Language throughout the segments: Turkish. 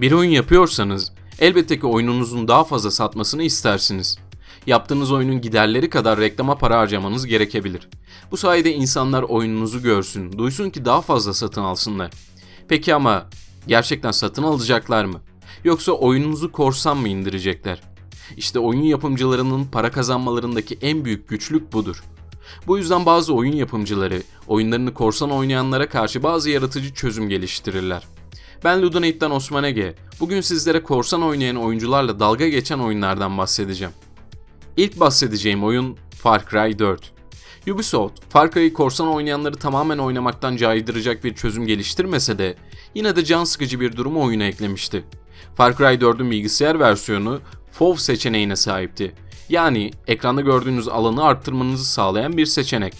Bir oyun yapıyorsanız elbette ki oyununuzun daha fazla satmasını istersiniz. Yaptığınız oyunun giderleri kadar reklama para harcamanız gerekebilir. Bu sayede insanlar oyununuzu görsün, duysun ki daha fazla satın alsınlar. Peki ama gerçekten satın alacaklar mı? Yoksa oyununuzu korsan mı indirecekler? İşte oyun yapımcılarının para kazanmalarındaki en büyük güçlük budur. Bu yüzden bazı oyun yapımcıları oyunlarını korsan oynayanlara karşı bazı yaratıcı çözüm geliştirirler. Ben Ludonate'den Osman Ege. Bugün sizlere korsan oynayan oyuncularla dalga geçen oyunlardan bahsedeceğim. İlk bahsedeceğim oyun Far Cry 4. Ubisoft, Far Cry'ı korsan oynayanları tamamen oynamaktan caydıracak bir çözüm geliştirmese de yine de can sıkıcı bir durumu oyuna eklemişti. Far Cry 4'ün bilgisayar versiyonu FOV seçeneğine sahipti. Yani ekranda gördüğünüz alanı arttırmanızı sağlayan bir seçenek.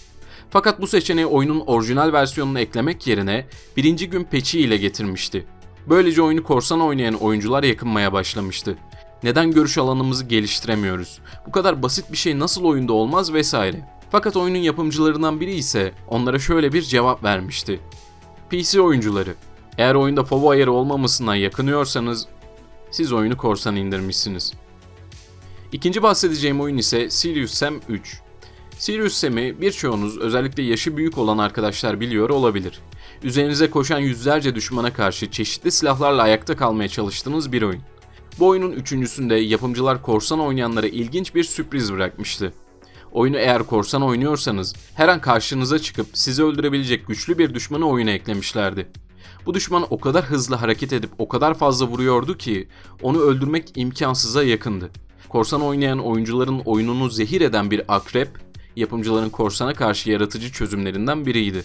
Fakat bu seçeneği oyunun orijinal versiyonunu eklemek yerine birinci gün peçi ile getirmişti. Böylece oyunu korsan oynayan oyuncular yakınmaya başlamıştı. Neden görüş alanımızı geliştiremiyoruz? Bu kadar basit bir şey nasıl oyunda olmaz vesaire. Fakat oyunun yapımcılarından biri ise onlara şöyle bir cevap vermişti. PC oyuncuları, eğer oyunda FOV ayarı olmamasından yakınıyorsanız siz oyunu korsan indirmişsiniz. İkinci bahsedeceğim oyun ise Serious Sam 3. Serious Sam'i birçoğunuz özellikle yaşı büyük olan arkadaşlar biliyor olabilir. Üzerinize koşan yüzlerce düşmana karşı çeşitli silahlarla ayakta kalmaya çalıştığınız bir oyun. Bu oyunun üçüncüsünde yapımcılar korsan oynayanlara ilginç bir sürpriz bırakmıştı. Oyunu eğer korsan oynuyorsanız her an karşınıza çıkıp sizi öldürebilecek güçlü bir düşmanı oyuna eklemişlerdi. Bu düşman o kadar hızlı hareket edip o kadar fazla vuruyordu ki onu öldürmek imkansıza yakındı. Korsan oynayan oyuncuların oyununu zehir eden bir akrep, yapımcıların korsana karşı yaratıcı çözümlerinden biriydi.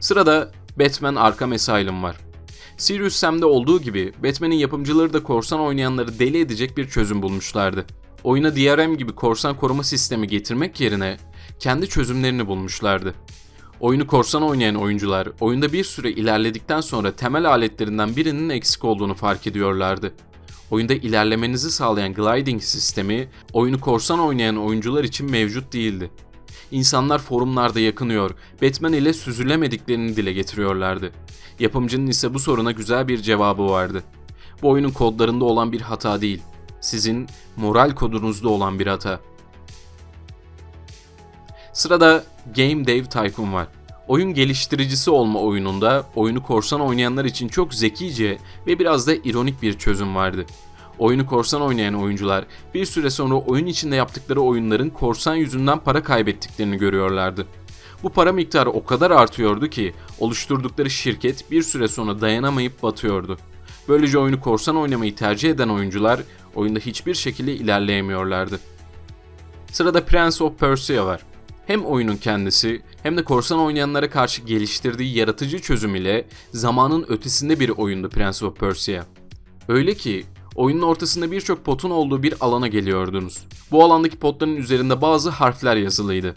Sırada Batman Arkham Asylum var. Serious Sam'de olduğu gibi Batman'in yapımcıları da korsan oynayanları deli edecek bir çözüm bulmuşlardı. Oyuna DRM gibi korsan koruma sistemi getirmek yerine kendi çözümlerini bulmuşlardı. Oyunu korsan oynayan oyuncular oyunda bir süre ilerledikten sonra temel aletlerinden birinin eksik olduğunu fark ediyorlardı. Oyunda ilerlemenizi sağlayan gliding sistemi oyunu korsan oynayan oyuncular için mevcut değildi. İnsanlar forumlarda yakınıyor, Batman ile süzülemediklerini dile getiriyorlardı. Yapımcının ise bu soruna güzel bir cevabı vardı. Bu oyunun kodlarında olan bir hata değil, sizin moral kodunuzda olan bir hata. Sırada Game Dev Tycoon var. Oyun geliştiricisi olma oyununda oyunu korsan oynayanlar için çok zekice ve biraz da ironik bir çözüm vardı. Oyunu korsan oynayan oyuncular bir süre sonra oyun içinde yaptıkları oyunların korsan yüzünden para kaybettiklerini görüyorlardı. Bu para miktarı o kadar artıyordu ki oluşturdukları şirket bir süre sonra dayanamayıp batıyordu. Böylece oyunu korsan oynamayı tercih eden oyuncular oyunda hiçbir şekilde ilerleyemiyorlardı. Sırada Prince of Persia var. Hem oyunun kendisi hem de korsan oynayanlara karşı geliştirdiği yaratıcı çözüm ile zamanın ötesinde bir oyundu Prince of Persia. Öyle ki oyunun ortasında birçok potun olduğu bir alana geliyordunuz. Bu alandaki potların üzerinde bazı harfler yazılıydı.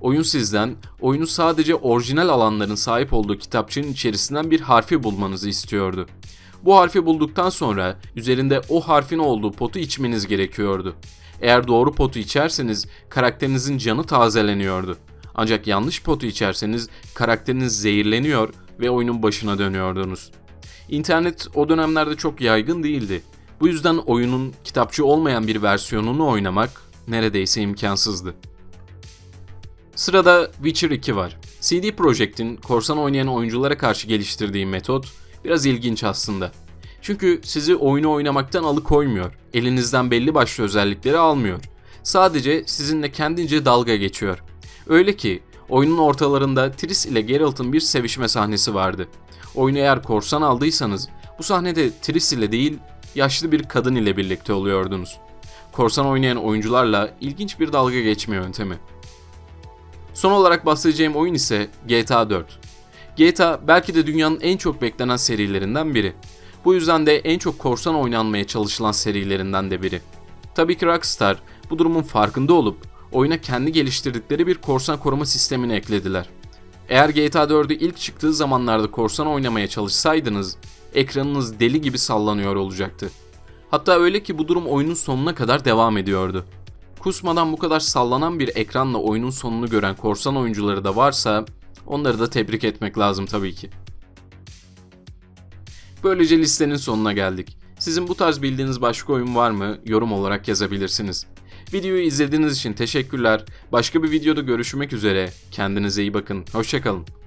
Oyun sizden oyunu sadece orijinal alanların sahip olduğu kitapçığın içerisinden bir harfi bulmanızı istiyordu. Bu harfi bulduktan sonra üzerinde o harfin olduğu potu içmeniz gerekiyordu. Eğer doğru potu içerseniz karakterinizin canı tazeleniyordu. Ancak yanlış potu içerseniz karakteriniz zehirleniyor ve oyunun başına dönüyordunuz. İnternet o dönemlerde çok yaygın değildi. Bu yüzden oyunun kitapçı olmayan bir versiyonunu oynamak neredeyse imkansızdı. Sırada Witcher 2 var. CD Projekt'in korsan oynayan oyunculara karşı geliştirdiği metot biraz ilginç aslında. Çünkü sizi oyunu oynamaktan alıkoymuyor. Elinizden belli başlı özellikleri almıyor. Sadece sizinle kendince dalga geçiyor. Öyle ki oyunun ortalarında Triss ile Geralt'ın bir sevişme sahnesi vardı. Oyunu eğer korsan aldıysanız bu sahnede Triss ile değil yaşlı bir kadın ile birlikte oluyordunuz. Korsan oynayan oyuncularla ilginç bir dalga geçme yöntemi. Son olarak bahsedeceğim oyun ise GTA 4. GTA belki de dünyanın en çok beklenen serilerinden biri. Bu yüzden de en çok korsan oynanmaya çalışılan serilerinden de biri. Tabii ki Rockstar bu durumun farkında olup oyuna kendi geliştirdikleri bir korsan koruma sistemini eklediler. Eğer GTA 4'ü ilk çıktığı zamanlarda korsan oynamaya çalışsaydınız ekranınız deli gibi sallanıyor olacaktı. Hatta öyle ki bu durum oyunun sonuna kadar devam ediyordu. kusmadan bu kadar sallanan bir ekranla oyunun sonunu gören korsan oyuncuları da varsa onları da tebrik etmek lazım tabii ki. Böylece listenin sonuna geldik. Sizin bu tarz bildiğiniz başka oyun var mı? Yorum olarak yazabilirsiniz. Videoyu izlediğiniz için teşekkürler. Başka bir videoda görüşmek üzere. Kendinize iyi bakın. Hoşçakalın.